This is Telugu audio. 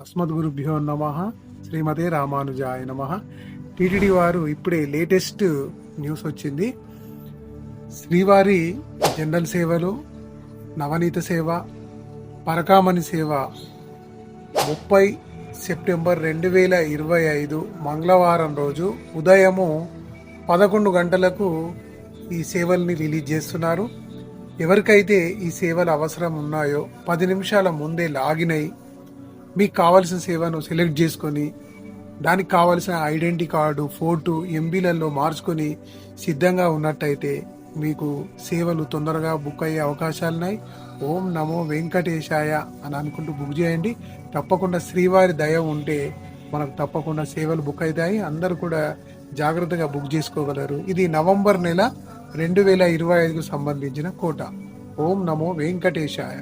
అస్మద్గురుభ్యో నమ. శ్రీమతే రామానుజాయ నమ. టీటీడీ వారు ఇప్పుడే లేటెస్ట్ న్యూస్ వచ్చింది. శ్రీవారి జనరల్ సేవలు నవనీత సేవ పరకామణి సేవ ముప్పై సెప్టెంబర్ రెండు వేల ఇరవై ఐదు మంగళవారం రోజు ఉదయము పదకొండు గంటలకు ఈ సేవల్ని రిలీజ్ చేస్తున్నారు. ఎవరికైతే ఈ సేవలు అవసరం ఉన్నాయో పది నిమిషాల ముందే లాగిన్ అయి మీకు కావలసిన సేవను సెలెక్ట్ చేసుకొని దానికి కావలసిన ఐడెంటిటీ కార్డు ఫోటో ఎంబీలలో మార్చుకొని సిద్ధంగా ఉన్నట్టయితే మీకు సేవలు తొందరగా బుక్ అయ్యే అవకాశాలున్నాయి. ఓం నమో వెంకటేశాయ అని అనుకుంటూ బుక్ చేయండి. తప్పకుండా శ్రీవారి దయ ఉంటే మనకు తప్పకుండా సేవలు బుక్ అవుతాయి. అందరూ కూడా జాగ్రత్తగా బుక్ చేసుకోగలరు. ఇది నవంబర్ నెల రెండు వేల ఇరవై ఐదుకు సంబంధించిన కోట. ఓం నమో వెంకటేశాయ.